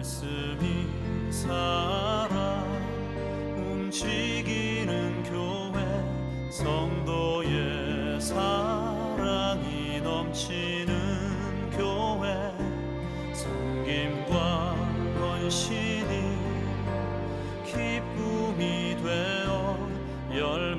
말씀이 살아 움직이는 교회 성도의 사랑이 넘치는 교회 섬김과 헌신이 기쁨이 되어 열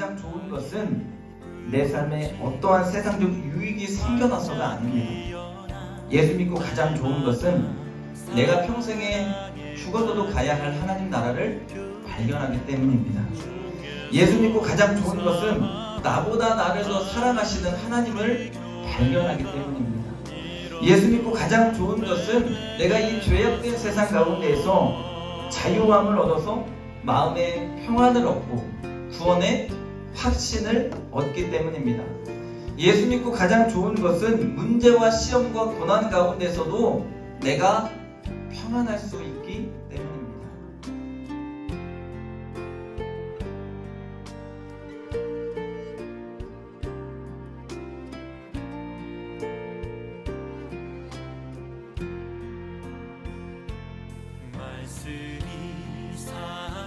가장 좋은 것은 내 삶에 어떠한 세상적 유익이 생겨나서가 아닙니다. 예수 믿고 가장 좋은 것은 내가 평생에 죽어서도 가야 할 하나님 나라를 발견하기 때문입니다. 예수 믿고 가장 좋은 것은 나보다 나를 더 사랑하시는 하나님을 발견하기 때문입니다. 예수 믿고 가장 좋은 것은 내가 이 죄악된 세상 가운데에서 자유함을 얻어서 마음의 평안을 얻고 구원의 확신을 얻기 때문입니다. 예수 믿고 가장 좋은 것은 문제와 시험과 고난 가운데서도 내가 평안할 수 있기 때문입니다. 말씀이 사